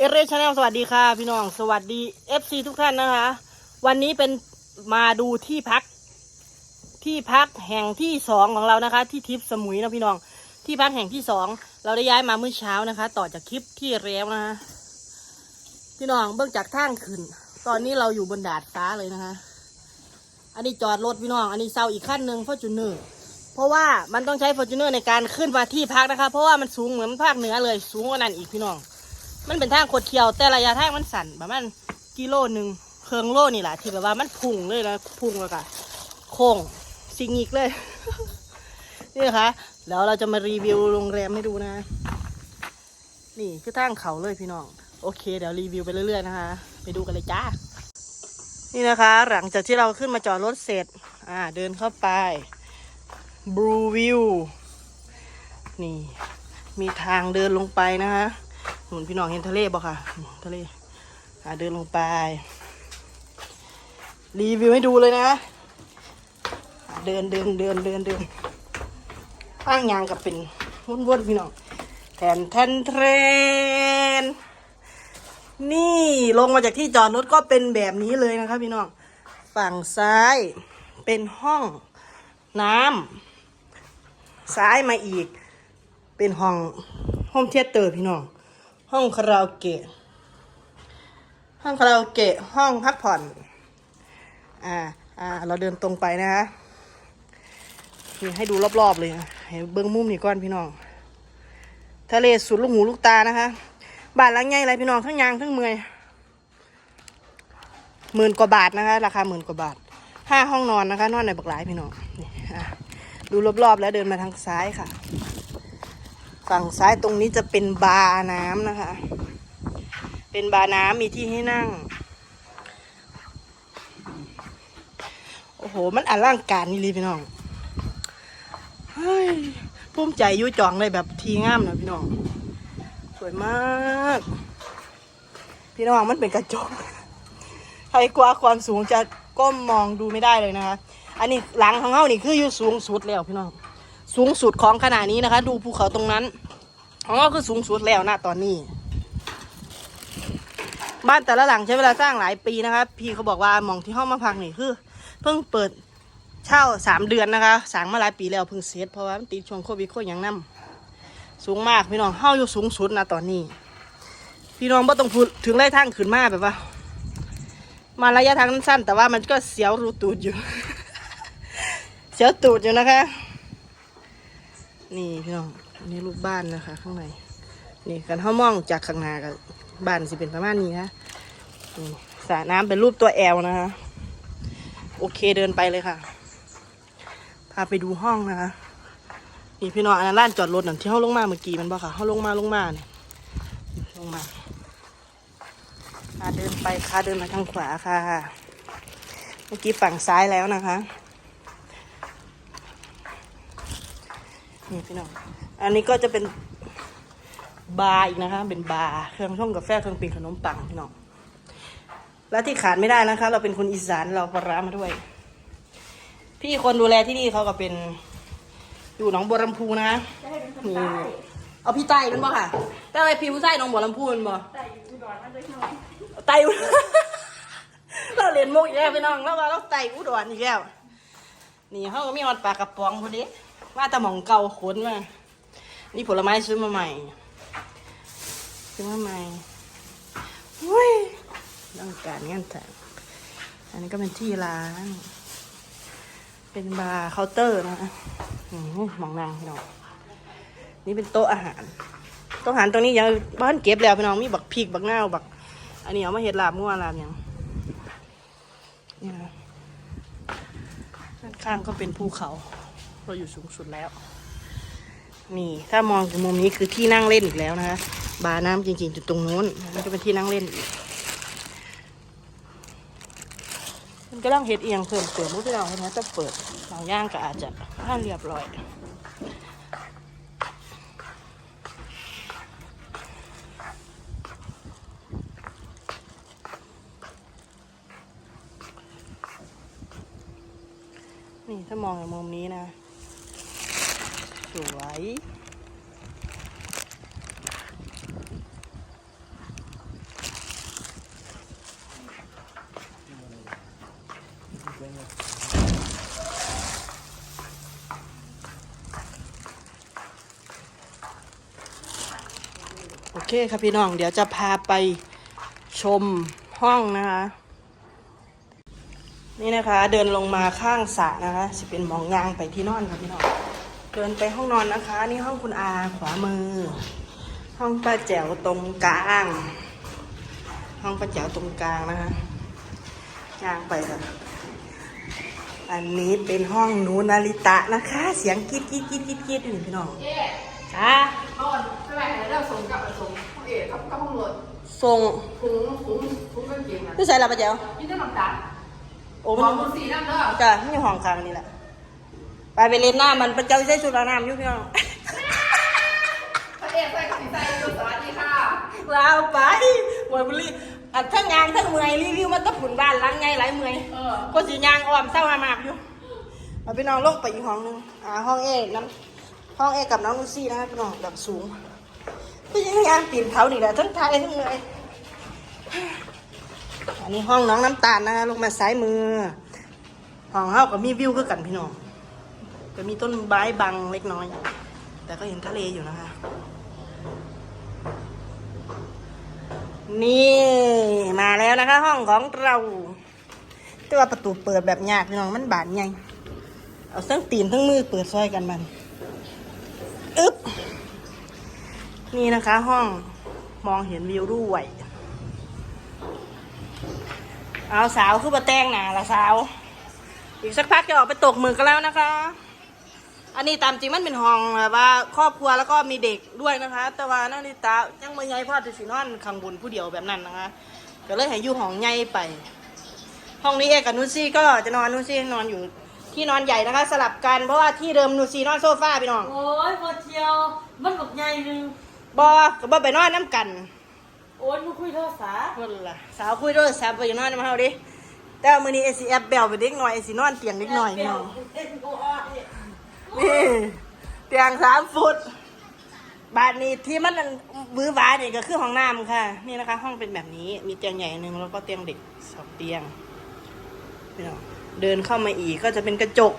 เอเรชแนลสวัสดีค่ะ พี่น้องสวัสดี FC ทุกท่านนะคะ วันนี้เป็นมาดูที่พัก ที่พักแห่งที่สองของเรานะคะ ที่ทริปสมุยนะพี่น้อง ที่พักแห่งที่สองเราได้ย้ายมาเมื่อเช้านะคะ ต่อจากคลิปที่แล้วนะคะพี่น้องเบื้องจากทางขึ้น ตอนนี้เราอยู่บนดาดฟ้าเลยนะคะ อันนี้จอดรถพี่น้อง อันนี้เซาอีกขั้นหนึ่งฟอร์จูเนอร์เพราะว่ามันต้องใช้ฟอร์จูเนอร์ในการขึ้นมาที่พักนะคะ เพราะว่ามันสูงเหมือนภาคเหนือเลย สูงกว่านั้นอีกพี่น้อง มันเป็นทางโคดเคียว แต่ระยะทางมันสั่นประมาณกิโลหนึ่งเคิงโลนี่แหละที่แบบว่ามันพุ่งเลยนะพุ่งแล้วก็โค้งสิงอีกเลย นี่นะคะแล้วเราจะมารีวิวโรงแรมให้ดูนะ นี่คือทางเขาเลยพี่น้อง โอเค เดี๋ยวรีวิวไปเรื่อย ๆ นะคะ ไปดูกันเลยจ้า นี่นะคะ หลังจากที่เราขึ้นมาจอดรถเสร็จ อ่า เดินเข้าไปบรูวิวนี่ มีทางเดินลงไปนะคะ หนุนพี่น้องเห็นทะเลบ่ค่ะ ทะเลอ่าเดินลงไป รีวิวให้ดูเลยนะ เดินเดินเดินเดินเดินข้างยางกับเป็นวุ่นๆพี่น้องแทนแทนเทรน นี่ลงมาจากที่จอดรถก็เป็นแบบนี้เลยนะคะพี่น้อง ฝั่งซ้ายเป็นห้องน้ำซ้ายมาอีก เป็นห้องห้องเทียเตอร์พี่น้อง ห้องคาราโอเกะ ห้องคาราโอเกะ ห้องพักผ่อน อ่า อ่า เราเดินตรงไปนะคะนี่ให้ดูรอบๆเลยนะให้เบิ้องมุมนี่ก่อนพี่น้อง ทะเลสุดลูกหูลูกตานะคะบ้านหลังใหญ่อะไรพี่น้องทั้งยางทั้งเมยหมื่นกว่าบาทนะคะ ราคาหมื่นกว่าบาทห้าห้องนอนนะคะ นอนในบักหลายพี่น้อง นี่ อะ ดูรอบๆแล้วเดินมาทางซ้ายค่ะ ฝั่งซ้ายตรงนี้จะเป็นบาร์น้ำนะคะ เป็นบาร์น้ำมีที่ให้นั่ง โอ้โห มันอลังการนี่เลยพี่น้องเฮ้ยภูมิใจยุ่จองเลยแบบทีงามนะพี่น้อง สวยมาก พี่น้องมันเป็นกระจก ใครกลัวความสูงจะก้มมองดูไม่ได้เลยนะคะ อันนี้หลังของเขานี่คืออยู่สูงสุดแล้วพี่น้อง สูงสุดของขนาดนี้นะคะ ดูภูเขาตรงนั้นองเราคือสูงสุดแล้วนะตอนนี้ บ้านแต่ละหลังใช้เวลาสร้างหลายปีนะคะพี่เขาบอกว่าหมองที่ห้องมาพักนี่คือ เพิ่งเปิดเช่าสามเดือนนะคะสร้างมาหลายปีแล้วเพิ่งเสร็จเพราะว่ามันติดช่วงโควิดโควิดอย่างนั้นสูงมากพี่น้องเฮาอยู่สูงสุดนะตอนนี้ พี่น้องบ่ต้องพูดถึงไล่ทางขึ้นมาแบบว่า มาระยะทางสั้นแต่ว่ามันก็เสียวรูตูดอยู่ เสียวตูดอยู่นะคะ นี่พี่น้องนี่รูปบ้านนะคะ ข้างในนี่กันเขามองจากข้างหน้ากับบ้านสิเป็นประมาณนี้นะนี่สระน้ำเป็นรูปตัวแอลนะคะ โอเคเดินไปเลยค่ะ พาไปดูห้องนะคะ นี่พี่น้องอันนั้นร้านจอดรถนั่นที่เขาลงมาเมื่อกี้มันบ่ค่ะเขาลงมาลงมาเนี่ยลงมาอะเดินไปค่ะเดินมาทางขวาค่ะ เมื่อกี้ฝั่งซ้ายแล้วนะคะ นี่พี่น้อง อันนี้ก็จะเป็นบาร์อีกนะคะ เป็นบาร์เครื่องช่องกาแฟเครื่องปิ้งขนมปังพี่น้อง และที่ขาดไม่ได้นะคะ เราเป็นคนอีสานเราปลาร้ามาด้วย พี่คนดูแลที่นี่เขาก็เป็นอยู่หนองบัวลำพูนะนี่เอาพี่ไต่มันบ่ค่ะแต่อะไรพี่ผู้ชายหนองบัวลำพูมันบ่ไต่อุดรมันจะน้อยไต่อุดรเราเรียนมุกอีกแล้วพี่น้องแล้วว่าเราไต่อุดรอีกแล้วนี่เขาก็มีฮอดปลากระป๋องพอดี ว่าแต่หมองเก่าขนมา นี่ผลไม้ซื้อมาใหม่ ซื้อมาใหม่อุ้ยต้องการงานแต่งอันนี้ก็เป็นที่ร้าน เป็นบาร์เคาน์เตอร์นะอืมมองนางพี่น้อง นี่เป็นโต๊ะอาหาร โต๊ะอาหารตรงนี้ยังบ้านเก็บแล้วพี่น้อง มีบักพริกบักนาบัก อันนี้เอามาเห็ดลาบงัวลาบยังนี่นะด้านข้างก็เป็นภูเขา เราอยู่สูงสุดแล้ว นี่ถ้ามองจากมุมนี้คือที่นั่งเล่นอีกแล้วนะคะ บาร์น้ำจริงๆอยู่ตรงนู้นมันก็เป็นที่นั่งเล่นอีกมันก็ต้องเฮ็ดเอียงเพิ่มเติมมุ้ที่เราเห็นนะจะเปิดบางย่างก็อาจจะผ่าเรียบร้อยนี่ถ้ามองจากมุมนี้นะ วยโอเคครับพี่น้อง เดี๋ยวจะพาไปชมห้องนะคะ นี่นะคะเดินลงมาข้างสระนะคะจะเป็นมองยางไปที่นอนครับพี่น้อง เดินไปห้องนอนนะคะ นี่ห้องคุณอาขวามือ ห้องป้าแจ๋วตรงกลาง ห้องป้าแจ๋วตรงกลางนะคะย่างไปค่ะอันนี้เป็นห้องหนูนาริตะนะคะ เสียงกรีดกรีดกรีดกรีดกรีดอยู่พี่น้องเอ๊ะจ้าเอาอันเท่าไหร่แล้วส่งกลับมาส่งห้องเอ๋กับกับห้องรถส่งถุงถุงถุงกางเกงอะพี่ใส่ละป้าแจ๋วนี่ต้องน้ำตาลโอ้บมัอนกคนสีน้ำเด้อจ้ะไม่อยู่ห้องกลางนี่แหละ ไปไปเล่นน้ำมันเป็นเจ้าใช้ชุดอาบน้ำอยู่พี่น้องพระเอกใส่กับสีใส่สวัสดีค่ะลาวไปหวยบุรีอัดทั้งงานทั้งเมื่อยรีวิวมันต้องผุนบ้านหล้างไงหลายเมื่อยเออก็สียางอ้อมเศร้าหามากอยู่เอาไปนอนลงไปอีกห้องหนึงอ่าห้องเอน้ำห้องเอกับน้องลูซี่นะคะพี่น้องแบบสูงก็ยังยางปีนเขานี่แหละทั้งไทยทั้งเมื่อยอันนี้ห้องน้องน้ำตาลนะคะลงมาซ้ายมือห้องเฮาก็มีวิวคือกันพี่น้อง ก็มีต้นไม้บังเล็กน้อย แต่ก็เห็นทะเลอยู่นะคะ นี่ มาแล้วนะคะ ห้องของเรา แต่ว่าประตูเปิดแบบยากพี่น้องมันบานไงเอาทั้งตีนทั้งมือเปิดซอยกันมันอึ๊บนี่นะคะ ห้องมองเห็นวิวด้วยเอาสาวคือมาแต่งหนาละสาว อีกสักพักจะออกไปตกหมึกกันแล้วนะคะ อันนี้ตามจริงมันเป็นห้องแบบว่าครอบครัวแล้วก็มีเด็กด้วยนะคะ แต่ว่านาริตายังไม่ใหญ่พอจะสินอนข้างบนผู้เดียวแบบนั้นนะคะ ก็เลยให้อยู่ห้องใหญ่ไป ห้องนี้เอกกับนุชซี่ก็จะนอนนุชซี่นอนอยู่ที่นอนใหญ่นะคะ สลับกันเพราะว่าที่เดิมนุชซี่นอนโซฟาพี่น้องโอ้ยพอเที่ยว มันบอกใหญ่หนึงบอก็บอไปนอนน้ำกันโอ้ยมึงคุยโทรศัพท์นั่นล่ะสาวคุยโทรศัพท์ไปอยู่นอนน้ำเฮาดิแต่ว่ามือนี้เอซีแอปเบลไปเด็กหน่อยเอซีนอนเตียงเด็กหน่อยพี่น้อง เอ็นโอออเนี่ย นี่เตียงสามฟุต บาทนี้ที่มันมือหวานี่ก็คือห้องน้ำค่ะ นี่นะคะ ห้องเป็นแบบนี้ มีเตียงใหญ่หนึ่งแล้วก็เตียงเด็กสองเตียง เดินเข้ามาอีกก็จะเป็นกระจก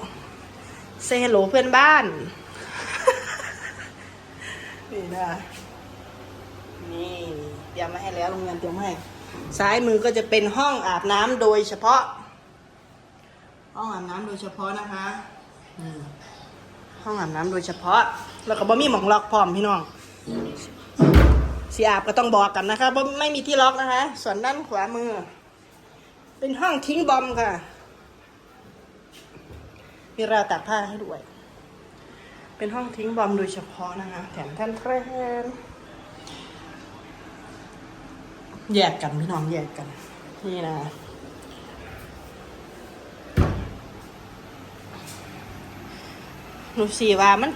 เซฮัลโหลเพื่อนบ้าน นี่นะนี่เตรียมมาให้แล้วโรงเรียนเตรียมมาให้ ซ้ายมือก็จะเป็นห้องอาบน้ำโดยเฉพาะ ห้องอาบน้ำโดยเฉพาะนะคะนี่ ห้องอาบน้ำโดยเฉพาะ แล้วก็บ่มีหมองล็อกพร้อมพี่น้องสีอาบก็ต้องบอกกันนะคะเพราะไม่มีที่ล็อกนะคะ ส่วนด้านขวามือ เป็นห้องทิ้งบอมค่ะ มีราวตากผ้าให้ด้วย เป็นห้องทิ้งบอมโดยเฉพาะนะคะแถมท่านแพรนแยกกันพี่น้องแยกกัน นี่นะ หนูสีว่ามัน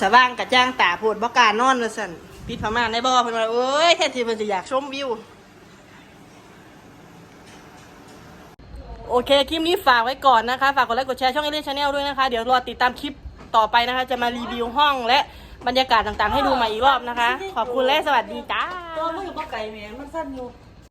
สว่างกระจ่างตาโพดบ่กล้านอนเลยสันปิดผ้าม่านในบ่อเพิ่นว่าเอ้ยแท้ที่เพิ่นจะอยากชมวิวโอเค คลิปนี้ฝากไว้ก่อนนะคะ ฝากกดไลค์กดแชร์ช่องเอเลียชาแนลด้วยนะคะ เดี๋ยวรอติดตามคลิปต่อไปนะคะ จะมารีวิวห้องและบรรยากาศต่างๆ ให้ดูใหม่อีกรอบนะคะ ขอบคุณและสวัสดีจ้า ตัวมันอยู่บ่ไก่แหม่มันสั้นอยู่